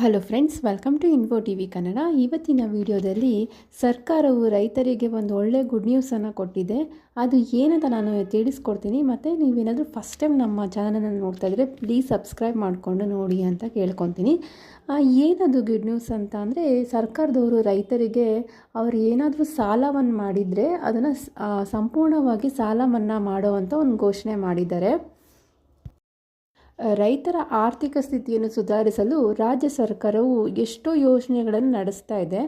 Hello friends welcome to info T V Kannada ಇವತ್ತಿನ ವಿಡಿಯೋದಲ್ಲಿ ಸರ್ಕಾರವು ರೈತರಿಗೆ ಒಂದು ಒಳ್ಳೆ ಗುಡ್ ನ್ಯೂಸನ್ನು ಕೊಟ್ಟಿದೆ. ಅದು ಏನಂತ ನಾನು ತಿಳಿಸ್ಕೊಡ್ತೀನಿ. ಮತ್ತು ನೀವೇನಾದರೂ ಫಸ್ಟ್ ಟೈಮ್ ನಮ್ಮ ಚಾನಲನ್ನು ನೋಡ್ತಾ ಇದ್ದರೆ ಪ್ಲೀಸ್ ಸಬ್ಸ್ಕ್ರೈಬ್ ಮಾಡಿಕೊಂಡು ನೋಡಿ ಅಂತ ಕೇಳ್ಕೊತೀನಿ. ಏನದು ಗುಡ್ ನ್ಯೂಸ್ ಅಂತ ಅಂದರೆ ಸರ್ಕಾರದವರು ರೈತರಿಗೆ ಅವರು ಏನಾದರೂ ಸಾಲವನ್ನು ಮಾಡಿದರೆ ಅದನ್ನು ಸಂಪೂರ್ಣವಾಗಿ ಸಾಲ ಮನ್ನಾ ಮಾಡೋವಂಥ ಒಂದು ಘೋಷಣೆ ಮಾಡಿದ್ದಾರೆ. ರೈತರ ಆರ್ಥಿಕ ಸ್ಥಿತಿಯನ್ನು ಸುಧಾರಿಸಲು ರಾಜ್ಯ ಸರ್ಕಾರವು ಎಷ್ಟೋ ಯೋಜನೆಗಳನ್ನು ನಡೆಸ್ತಾ ಇದೆ.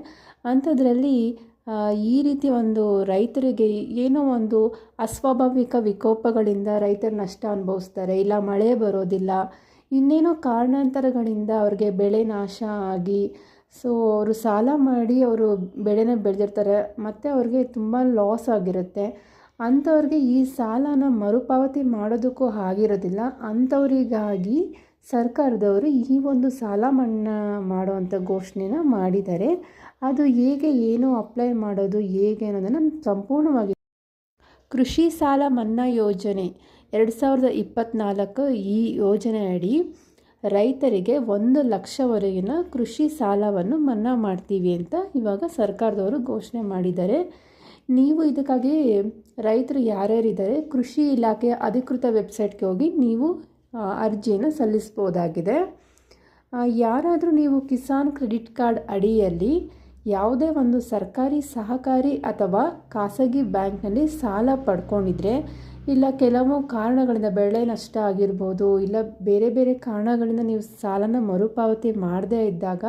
ಅಂಥದ್ರಲ್ಲಿ ಈ ರೀತಿ ಒಂದು ರೈತರಿಗೆ ಏನೋ ಒಂದು ಅಸ್ವಾಭಾವಿಕ ವಿಕೋಪಗಳಿಂದ ರೈತರು ನಷ್ಟ ಅನುಭವಿಸ್ತಾರೆ. ಇಲ್ಲ, ಮಳೆ ಬರೋದಿಲ್ಲ. ಇನ್ನೇನೋ ಕಾರಣಾಂತರಗಳಿಂದ ಅವ್ರಿಗೆ ಬೆಳೆ ನಾಶ ಆಗಿ, ಸೊ, ಅವರು ಸಾಲ ಮಾಡಿ ಅವರು ಬೆಳೆನ ಬೆಳೆದಿರ್ತಾರೆ. ಮತ್ತು ಅವ್ರಿಗೆ ತುಂಬ ಲಾಸ್ ಆಗಿರುತ್ತೆ. ಅಂಥವ್ರಿಗೆ ಈ ಸಾಲನ ಮರುಪಾವತಿ ಮಾಡೋದಕ್ಕೂ ಆಗಿರೋದಿಲ್ಲ. ಅಂಥವರಿಗಾಗಿ ಸರ್ಕಾರದವರು ಈ ಒಂದು ಸಾಲ ಮನ್ನಾ ಮಾಡುವಂಥ ಘೋಷಣೆನ ಮಾಡಿದ್ದಾರೆ. ಅದು ಹೇಗೆ, ಏನು ಅಪ್ಲೈ ಮಾಡೋದು, ಹೇಗೆ ಅನ್ನೋದನ್ನು ಸಂಪೂರ್ಣವಾಗಿ ಕೃಷಿ ಸಾಲ ಮನ್ನಾ ಯೋಜನೆ ಎರಡು ಸಾವಿರದ ಇಪ್ಪತ್ತ್ನಾಲ್ಕು ಈ ಯೋಜನೆ ಅಡಿ ರೈತರಿಗೆ ಒಂದು ಲಕ್ಷವರೆಗಿನ ಕೃಷಿ ಸಾಲವನ್ನು ಮನ್ನಾ ಮಾಡ್ತೀವಿ ಅಂತ ಇವಾಗ ಸರ್ಕಾರದವರು ಘೋಷಣೆ ಮಾಡಿದ್ದಾರೆ. ನೀವು ಇದಕ್ಕಾಗಿ ರೈತರು ಯಾರ್ಯಾರಿದ್ದಾರೆ, ಕೃಷಿ ಇಲಾಖೆಯ ಅಧಿಕೃತ ವೆಬ್ಸೈಟ್ಗೆ ಹೋಗಿ ನೀವು ಅರ್ಜಿಯನ್ನು ಸಲ್ಲಿಸ್ಬೋದಾಗಿದೆ ಯಾರಾದರೂ ನೀವು ಕಿಸಾನ್ ಕ್ರೆಡಿಟ್ ಕಾರ್ಡ್ ಅಡಿಯಲ್ಲಿ ಯಾವುದೇ ಒಂದು ಸರ್ಕಾರಿ ಸಹಕಾರಿ ಅಥವಾ ಖಾಸಗಿ ಬ್ಯಾಂಕ್ನಲ್ಲಿ ಸಾಲ ಪಡ್ಕೊಂಡಿದ್ರೆ, ಇಲ್ಲ ಕೆಲವು ಕಾರಣಗಳಿಂದ ಬೆಳೆ ನಷ್ಟ ಆಗಿರ್ಬೋದು, ಇಲ್ಲ ಬೇರೆ ಬೇರೆ ಕಾರಣಗಳಿಂದ ನೀವು ಸಾಲನ ಮರುಪಾವತಿ ಮಾಡದೇ ಇದ್ದಾಗ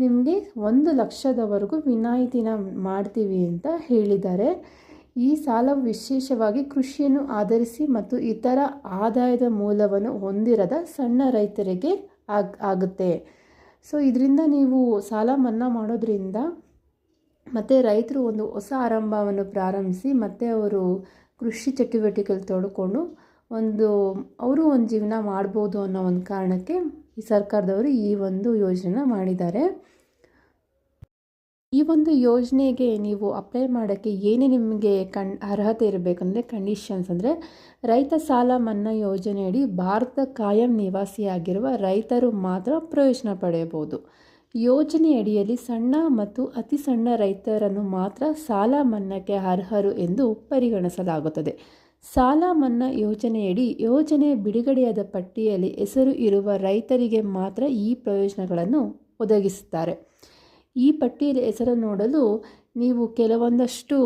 ನಿಮಗೆ ಒಂದು ಲಕ್ಷದವರೆಗೂ ವಿನಾಯಿತಿನ ಮಾಡ್ತೀವಿ ಅಂತ ಹೇಳಿದ್ದಾರೆ. ಈ ಸಾಲವು ವಿಶೇಷವಾಗಿ ಕೃಷಿಯನ್ನು ಆಧರಿಸಿ ಮತ್ತು ಇತರ ಆದಾಯದ ಮೂಲವನ್ನು ಹೊಂದಿರದ ಸಣ್ಣ ರೈತರಿಗೆ ಆಗ್, ಆಗುತ್ತೆ. ಸೊ, ಇದರಿಂದ ನೀವು ಸಾಲ ಮನ್ನಾ ಮಾಡೋದ್ರಿಂದ ಮತ್ತು ರೈತರು ಒಂದು ಹೊಸ ಆರಂಭವನ್ನು ಪ್ರಾರಂಭಿಸಿ ಮತ್ತು ಅವರು ಕೃಷಿ ಚಟುವಟಿಕೆಗಳು ತೊಡ್ಕೊಂಡು ಒಂದು, ಅವರು ಒಂದು ಜೀವನ ಮಾಡ್ಬೋದು ಅನ್ನೋ ಒಂದು ಕಾರಣಕ್ಕೆ ಈ ಸರ್ಕಾರದವರು ಈ ಒಂದು ಯೋಜನೆನ ಮಾಡಿದ್ದಾರೆ. ಈ ಒಂದು ಯೋಜನೆಗೆ ನೀವು ಅಪ್ಲೈ ಮಾಡೋಕ್ಕೆ ಏನೇ ನಿಮಗೆ ಕಣ್, ಅರ್ಹತೆ ಇರಬೇಕಂದ್ರೆ ಕಂಡೀಷನ್ಸ್ ಅಂದರೆ ರೈತ ಸಾಲ ಮನ್ನಾ ಯೋಜನೆಯಡಿ ಭಾರತ ಕಾಯಂ ನಿವಾಸಿಯಾಗಿರುವ ರೈತರು ಮಾತ್ರ ಪ್ರಯೋಜನ ಪಡೆಯಬಹುದು. ಯೋಜನೆಯಡಿಯಲ್ಲಿ ಸಣ್ಣ ಮತ್ತು ಅತಿ ಸಣ್ಣ ರೈತರನ್ನು ಮಾತ್ರ ಸಾಲ ಮನ್ನಾಕ್ಕೆ ಅರ್ಹರು ಎಂದು ಪರಿಗಣಿಸಲಾಗುತ್ತದೆ. ಸಾಲ ಮನ್ನಾ ಯೋಜನೆಯಡಿ ಯೋಜನೆ ಬಿಡುಗಡೆಯಾದ ಪಟ್ಟಿಯಲ್ಲಿ ಹೆಸರು ಇರುವ ರೈತರಿಗೆ ಮಾತ್ರ ಈ ಪ್ರಯೋಜನಗಳನ್ನು ಒದಗಿಸುತ್ತಾರೆ. ಈ ಪಟ್ಟಿಯಲ್ಲಿ ಹೆಸರು ನೋಡಲು ನೀವು ಕೆಲವೊಂದಷ್ಟು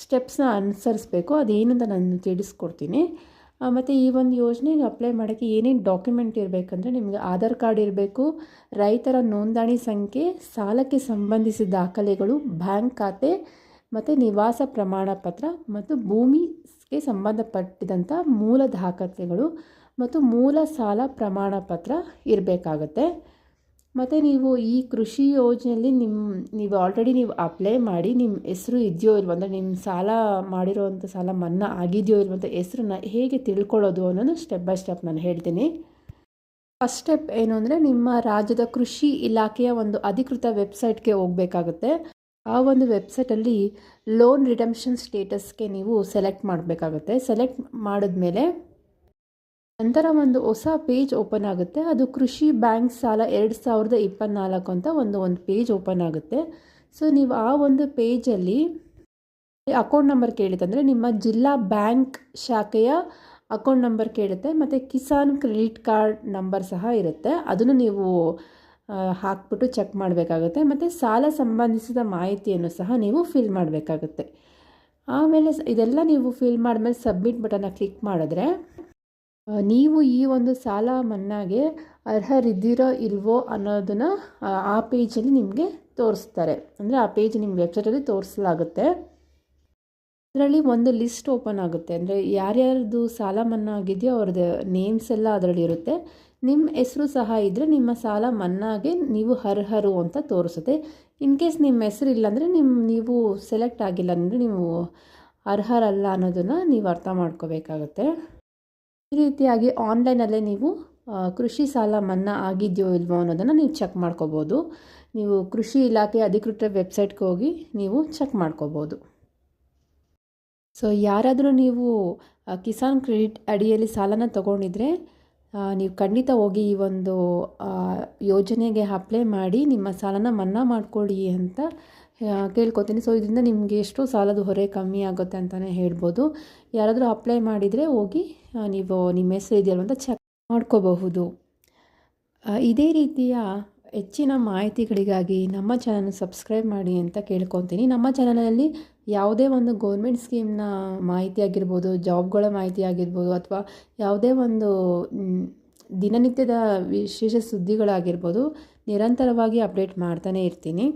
ಸ್ಟೆಪ್ಸ್ನ ಅನುಸರಿಸಬೇಕು. ಅದೇನಂತ ನಾನು ತಿಳಿಸ್ಕೊಡ್ತೀನಿ. ಮತ್ತು ಈ ಒಂದು ಯೋಜನೆಗೆ ಅಪ್ಲೈ ಮಾಡೋಕ್ಕೆ ಏನೇನು ಡಾಕ್ಯುಮೆಂಟ್ ಇರಬೇಕಂದ್ರೆ ನಿಮಗೆ ಆಧಾರ್ ಕಾರ್ಡ್ ಇರಬೇಕು, ರೈತರ ನೋಂದಣಿ ಸಂಖ್ಯೆ, ಸಾಲಕ್ಕೆ ಸಂಬಂಧಿಸಿದ ದಾಖಲೆಗಳು, ಬ್ಯಾಂಕ್ ಖಾತೆ ಮತ್ತು ನಿವಾಸ ಪ್ರಮಾಣ ಪತ್ರ ಮತ್ತು ಭೂಮಿಗೆ ಸಂಬಂಧಪಟ್ಟಿದಂಥ ಮೂಲ ದಾಖಲೆಗಳು ಮತ್ತು ಮೂಲ ಸಾಲ ಪ್ರಮಾಣ ಪತ್ರ ಇರಬೇಕಾಗತ್ತೆ. ಮತ್ತು ನೀವು ಈ ಕೃಷಿ ಯೋಜನೆಯಲ್ಲಿ ನಿಮ್ಮ ನೀವು ಆಲ್ರೆಡಿ ನೀವು ಅಪ್ಲೈ ಮಾಡಿ ನಿಮ್ಮ ಹೆಸರು ಇದೆಯೋ ಇಲ್ವೋ ಅಂದರೆ ನಿಮ್ಮ ಸಾಲ ಮಾಡಿರೋವಂಥ ಸಾಲ ಮನ್ನಾ ಆಗಿದೆಯೋ ಇಲ್ವೋ ಅಂತ ಹೆಸ್ರನ್ನ ಹೇಗೆ ತಿಳ್ಕೊಳ್ಳೋದು ಅನ್ನೋದು ಸ್ಟೆಪ್ ಬೈ ಸ್ಟೆಪ್ ನಾನು ಹೇಳ್ತೀನಿ. ಫಸ್ಟ್ ಸ್ಟೆಪ್ ಏನು ಅಂದರೆ ನಿಮ್ಮ ರಾಜ್ಯದ ಕೃಷಿ ಇಲಾಖೆಯ ಒಂದು ಅಧಿಕೃತ ವೆಬ್ಸೈಟ್ಗೆ ಹೋಗಬೇಕಾಗುತ್ತೆ. ಆ ಒಂದು ವೆಬ್ಸೈಟಲ್ಲಿ ಲೋನ್ ರಿಡಮ್ಷನ್ ಸ್ಟೇಟಸ್ಗೆ ನೀವು ಸೆಲೆಕ್ಟ್ ಮಾಡಬೇಕಾಗುತ್ತೆ. ಸೆಲೆಕ್ಟ್ ಮಾಡಿದ್ಮೇಲೆ ನಂತರ ಒಂದು ಹೊಸ ಪೇಜ್ ಓಪನ್ ಆಗುತ್ತೆ. ಅದು ಕೃಷಿ ಬ್ಯಾಂಕ್ ಸಾಲ ಎರಡು ಸಾವಿರದ ಇಪ್ಪತ್ತ್ನಾಲ್ಕು ಅಂತ ಒಂದು ಒಂದು ಪೇಜ್ ಓಪನ್ ಆಗುತ್ತೆ. ಸೊ ನೀವು ಆ ಒಂದು ಪೇಜಲ್ಲಿ ಅಕೌಂಟ್ ನಂಬರ್ ಕೇಳಿದ್ರೆ ನಿಮ್ಮ ಜಿಲ್ಲಾ ಬ್ಯಾಂಕ್ ಶಾಖೆಯ ಅಕೌಂಟ್ ನಂಬರ್ ಕೇಳುತ್ತೆ. ಮತ್ತು ಕಿಸಾನ್ ಕ್ರೆಡಿಟ್ ಕಾರ್ಡ್ ನಂಬರ್ ಸಹ ಇರುತ್ತೆ. ಅದನ್ನು ನೀವು ಹಾಕ್ಬಿಟ್ಟು ಚೆಕ್ ಮಾಡಬೇಕಾಗುತ್ತೆ. ಮತ್ತು ಸಾಲ ಸಂಬಂಧಿಸಿದ ಮಾಹಿತಿಯನ್ನು ಸಹ ನೀವು ಫಿಲ್ ಮಾಡಬೇಕಾಗುತ್ತೆ. ಆಮೇಲೆ ಇದೆಲ್ಲ ನೀವು ಫಿಲ್ ಮಾಡಿದ್ಮೇಲೆ ಸಬ್ಮಿಟ್ ಬಟನ್ನ ಕ್ಲಿಕ್ ಮಾಡಿದ್ರೆ ನೀವು ಈ ಒಂದು ಸಾಲ ಮನ್ನಾಗೆ ಅರ್ಹರಿದ್ದೀರೋ ಇಲ್ವೋ ಅನ್ನೋದನ್ನು, ಆ ಪೇಜಲ್ಲಿ ನಿಮಗೆ ತೋರಿಸ್ತಾರೆ. ಅಂದರೆ ಆ ಪೇಜ್ ನಿಮ್ಮ ವೆಬ್ಸೈಟಲ್ಲಿ ತೋರಿಸಲಾಗುತ್ತೆ. ಅದರಲ್ಲಿ ಒಂದು ಲಿಸ್ಟ್ ಓಪನ್ ಆಗುತ್ತೆ. ಅಂದರೆ ಯಾರ್ಯಾರ್ದು ಸಾಲ ಮನ್ನಾ ಆಗಿದೆಯೋ ಅವ್ರದ್ದು ನೇಮ್ಸ್ ಎಲ್ಲ ಅದರಲ್ಲಿ ಇರುತ್ತೆ ನಿಮ್ಮ ಹೆಸರು ಸಹ ಇದ್ದರೆ ನಿಮ್ಮ ಸಾಲ ಮನ್ನಾಗೆ ನೀವು ಅರ್ಹರು ಅಂತ ತೋರಿಸುತ್ತೆ. ಇನ್ ಕೇಸ್ ನಿಮ್ಮ ಹೆಸರು ಇಲ್ಲಾಂದರೆ ನಿಮ್ಮ ನೀವು ಸೆಲೆಕ್ಟ್ ಆಗಿಲ್ಲ ಅಂದರೆ ನೀವು ಅರ್ಹರಲ್ಲ ಅನ್ನೋದನ್ನು ನೀವು ಅರ್ಥ ಮಾಡ್ಕೋಬೇಕಾಗತ್ತೆ. ಈ ರೀತಿಯಾಗಿ ಆನ್ಲೈನಲ್ಲೇ ನೀವು ಕೃಷಿ ಸಾಲ ಮನ್ನಾ ಆಗಿದೆಯೋ ಇಲ್ವೋ ಅನ್ನೋದನ್ನು ನೀವು ಚೆಕ್ ಮಾಡ್ಕೋಬೋದು. ನೀವು ಕೃಷಿ ಇಲಾಖೆ ಅಧಿಕೃತ ವೆಬ್ಸೈಟ್ಗೆ ಹೋಗಿ ನೀವು ಚೆಕ್ ಮಾಡ್ಕೋಬೋದು. ಸೊ ಯಾರಾದರೂ ನೀವು ಕಿಸಾನ್ ಕ್ರೆಡಿಟ್ ಅಡಿಯಲ್ಲಿ ಸಾಲನ ತೊಗೊಂಡಿದ್ರೆ ನೀವು ಖಂಡಿತ ಹೋಗಿ ಈ ಒಂದು ಯೋಜನೆಗೆ ಅಪ್ಲೈ ಮಾಡಿ ನಿಮ್ಮ ಸಾಲನ ಮನ್ನಾ ಮಾಡ್ಕೊಳ್ಳಿ ಅಂತ ಕೇಳ್ಕೊತೀನಿ. ಸೊ ಇದರಿಂದ ನಿಮಗೆ ಎಷ್ಟು ಸಾಲದ ಹೊರೆ ಕಮ್ಮಿ ಆಗುತ್ತೆ ಅಂತಲೇ ಹೇಳ್ಬೋದು. ಯಾರಾದರೂ ಅಪ್ಲೈ ಮಾಡಿದರೆ ಹೋಗಿ ನೀವು ನಿಮ್ಮ ಹೆಸರು ಇದೆಯಲ್ಲ ಅಂತ ಚೆಕ್ ಮಾಡ್ಕೋಬಹುದು. ಇದೇ ರೀತಿಯ ಹೆಚ್ಚಿನ ಮಾಹಿತಿಗಳಿಗಾಗಿ ನಮ್ಮ ಚಾನಲ್ ಸಬ್ಸ್ಕ್ರೈಬ್ ಮಾಡಿ ಅಂತ ಕೇಳ್ಕೊತೀನಿ. ನಮ್ಮ ಚಾನಲಲ್ಲಿ ಯಾವುದೇ ಒಂದು ಗೌರ್ಮೆಂಟ್ ಸ್ಕೀಮ್ನ ಮಾಹಿತಿ ಆಗಿರ್ಬೋದು ಜಾಬ್ಗಳ ಮಾಹಿತಿ ಆಗಿರ್ಬೋದು ಅಥವಾ ಯಾವುದೇ ಒಂದು ದಿನನಿತ್ಯದ ವಿಶೇಷ ಸುದ್ದಿಗಳಾಗಿರ್ಬೋದು, ನಿರಂತರವಾಗಿ ಅಪ್ಡೇಟ್ ಮಾಡ್ತಾನೆ ಇರ್ತೀನಿ.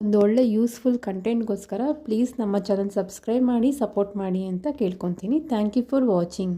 ಒಂದು ಒಳ್ಳೆ ಯೂಸ್ಫುಲ್ ಕಂಟೆಂಟ್ಗೋಸ್ಕರ ಪ್ಲೀಸ್ ನಮ್ಮ ಚಾನಲ್ ಸಬ್ಸ್ಕ್ರೈಬ್ ಮಾಡಿ ಸಪೋರ್ಟ್ ಮಾಡಿ ಅಂತ ಕೇಳ್ಕೊತೀನಿ. Thank you for watching